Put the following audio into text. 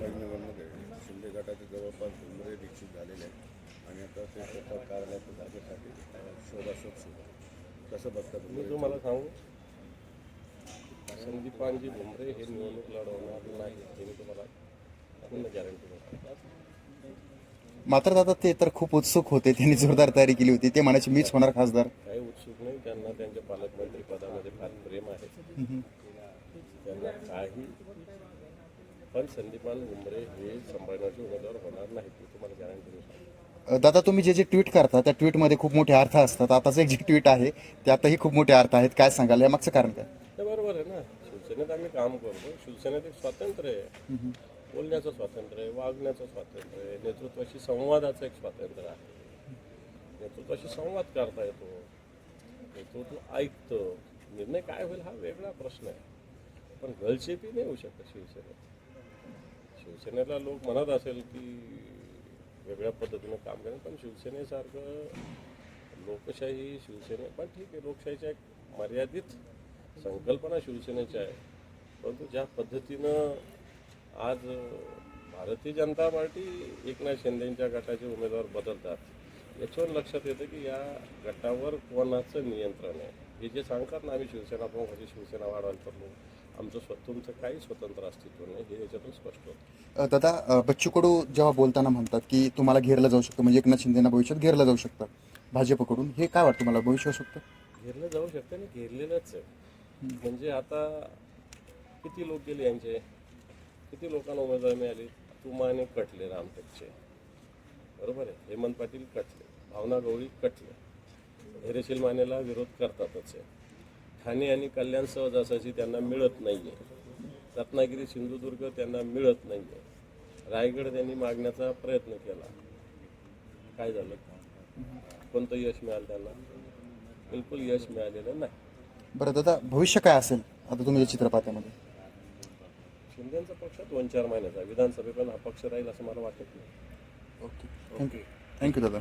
संभाजीनगरमध्ये शिंदे गटाचे जवळपास उमरे दीक्षित झालेले आहेत. आणि आता ते स्वतः कार्यालयाच्या जागेसाठी शोधाशोध सुरू आहे. कसं बघता मी तुम्ही तुम्हाला सांगू? संदीपानजी भुमरे हे निवडणूक लढवणार नाही हे मी तुम्हाला पूर्ण गॅरंटी देतो. मात्र दादा ते तर खूप उत्सुक होते. त्यांनी जोरदार तयारी केली होती. ते म्हणायचे मीच होणार खासदार. काही उत्सुक नाही. त्यांना त्यांच्या पालकमंत्री पदामध्ये फार प्रेम आहे. त्यांना काही पण संदीपान भुमरे हे संभाजीनगरचे उमेदवार होणार नाहीत मी तुम्हाला गॅरंटी अ, दादा तुम्ही जे जे ट्विट करता त्या ट्विटमध्ये खूप मोठे अर्थ असतात. आताच एक जे ट्विट आहे त्यातही खूप मोठे अर्थ आहेत. काय सांगाल? यामागचं कारण काय? ते बरोबर आहे ना. शिवसेनेत आम्ही काम करतो. शिवसेनेत एक स्वातंत्र्य आहे. बोलण्याचं स्वातंत्र्य आहे वागण्याचं स्वातंत्र्य आहे नेतृत्वाशी संवादाचं एक स्वातंत्र्य आहे. नेतृत्वाशी संवाद करता येतो. नेतृत्व ऐकतं. निर्णय काय होईल हा वेगळा प्रश्न आहे. पण गलशेपी नाही होऊ शकत शिवसेनेत. शिवसेनेला लोक म्हणत असेल की वेगळ्या पद्धतीनं काम करेल पण शिवसेनेसारखं लोकशाही शिवसेने पण ठीक आहे लोकशाहीच्या एक मर्यादित संकल्पना शिवसेनेच्या आहे. परंतु ज्या पद्धतीनं आज भारतीय जनता पार्टी एकनाथ शिंदेच्या गटाचे उमेदवार बदलतात याच्यावर लक्षात येतं की या गटावर कोणाचं नियंत्रण आहे? हे जे सांगतात ना आम्ही शिवसेना प्रमुखाची म्हणजे शिवसेना वाढवायला चाललो आमचं स्वतंत्र काही स्वतंत्र अस्तित्व नाही हे याच्यातून स्पष्ट होतं. दादा बच्चू कडू जेव्हा बोलताना म्हणतात की तुम्हाला घेरलं जाऊ शकतं म्हणजे एकनाथ शिंदेना भविष्यात घेरलं जाऊ शकतं भाजपकडून हे काय वाटतं तुम्हाला भविष्य होऊ शकतं? घेरलं जाऊ शकतं आणि घेरलेलंच आहे. म्हणजे आता किती लोक गेले यांचे? किती लोकांना उमेदवार मिळाली? तुमाने कटले रामटेकचे. बरोबर आहे. हेमंत पाटील कटले. भावना गवळी कटले. धैर्यशील मानेला विरोध करतातच आहे ठाणे आणि कल्याण सहजासहजी त्यांना मिळत नाही आहे रत्नागिरी सिंधुदुर्ग त्यांना मिळत नाही आहे रायगड त्यांनी मागण्याचा प्रयत्न केला. काय झालं? कोणतं यश मिळालं त्यांना? बिलकुल यश मिळालेलं नाही. बरं दादा भविष्य काय असेल? आता तुम्ही या चित्रपटामध्ये. शिंदेचा पक्ष दोन चार महिन्याचा विधानसभेपर्यंत हा पक्ष राहील असं मला वाटत नाही. ओके. थँक्यू थँक्यू दादा.